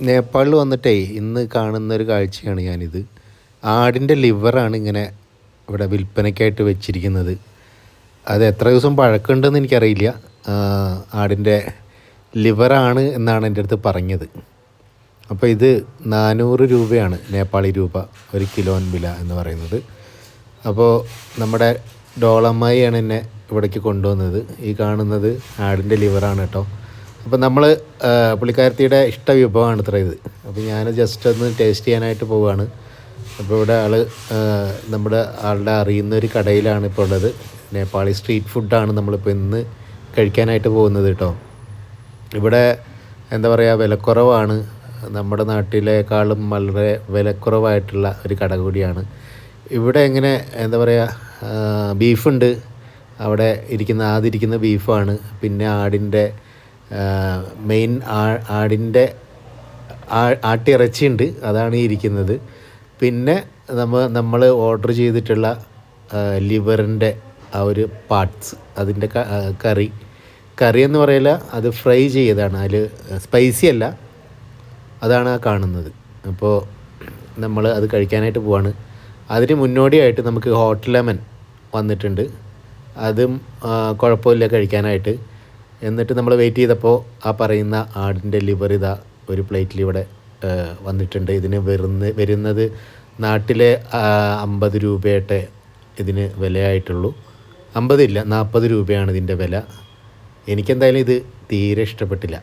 നേപ്പാളിൽ വന്നിട്ടേ ഇന്ന് കാണുന്ന ഒരു കാഴ്ചയാണ് ഞാനിത്. ആടിന്റെ ലിവറാണ് ഇങ്ങനെ ഇവിടെ വിൽപ്പനയ്ക്കായിട്ട് വെച്ചിരിക്കുന്നത്. അത് എത്ര ദിവസം പഴക്കമുണ്ടെന്ന് എനിക്കറിയില്ല. ആടിന്റെ ലിവറാണ് എന്നാണ് എന്റെ അടുത്ത് പറഞ്ഞത്. അപ്പോൾ ഇത് നാനൂറ് രൂപയാണ് നേപ്പാളി രൂപ ഒരു കിലോൻ വില എന്ന് പറയുന്നത്. അപ്പോൾ നമ്മുടെ ഡോളമ്മായിയാണ് എന്നെ ഇവിടേക്ക് കൊണ്ടുവന്നത്. ഈ കാണുന്നത് ആടിന്റെ ലിവറാണ് കേട്ടോ. അപ്പോൾ നമ്മൾ പുള്ളിക്കാരത്തിയുടെ ഇഷ്ട വിഭവമാണ് ഇത്ര ഇത്. അപ്പോൾ ഞാൻ ജസ്റ്റ് ഒന്ന് ടേസ്റ്റ് ചെയ്യാനായിട്ട് പോവുകയാണ് അപ്പോൾ ഇവിടെ ആൾ നമ്മുടെ ആളുടെ അറിയുന്ന ഒരു കടയിലാണ് ഇപ്പോൾ ഉള്ളത്. നേപ്പാളി സ്ട്രീറ്റ് ഫുഡാണ് നമ്മളിപ്പോൾ ഇന്ന് കഴിക്കാനായിട്ട് പോകുന്നത് കേട്ടോ ഇവിടെ എന്താ പറയുക വിലക്കുറവാണ്. നമ്മുടെ നാട്ടിലേക്കാളും വളരെ വിലക്കുറവായിട്ടുള്ള ഒരു കട കൂടിയാണ്. ഇവിടെ എങ്ങനെ എന്താ പറയുക ബീഫുണ്ട്. അവിടെ ഇരിക്കുന്ന ആദ്യം ബീഫാണ്. പിന്നെ ആടിന്റെ മെയിൻ ആടിന്റെ ആട്ടിറച്ചിയുണ്ട്. അതാണ് ഈ ഇരിക്കുന്നത്. പിന്നെ നമ്മൾ നമ്മൾ ഓർഡർ ചെയ്തിട്ടുള്ള ലിവറിന്റെ ആ ഒരു പാർട്സ് അതിന്റെ കറി. കറി എന്ന് പറയില്ല അത് ഫ്രൈ ചെയ്തതാണ്. അതിൽ സ്പൈസി അല്ല. അതാണ് ആ കാണുന്നത്. അപ്പോൾ നമ്മൾ അത് കഴിക്കാനായിട്ട് പോവാണ്. അതിന് മുന്നോടിയായിട്ട് നമുക്ക് ഹോട്ട് ലെമൺ വന്നിട്ടുണ്ട്. അതും കുഴപ്പമില്ല കഴിക്കാനായിട്ട്. എന്നിട്ട് നമ്മൾ വെയിറ്റ് ചെയ്തപ്പോൾ ആ പറയുന്ന ആടിന്റെ ലിവർ ഇതാ ഒരു പ്ലേറ്റിൽ ഇവിടെ വന്നിട്ടുണ്ട്. ഇതിന് വരുന്ന വരുന്നത് നാട്ടിലെ അമ്പത് രൂപയായിട്ടേ ഇതിന് വിലയായിട്ടുള്ളൂ. അമ്പതില്ല നാൽപ്പത് രൂപയാണ് ഇതിന്റെ വില. എനിക്കെന്തായാലും ഇത് തീരെ ഇഷ്ടപ്പെട്ടില്ല.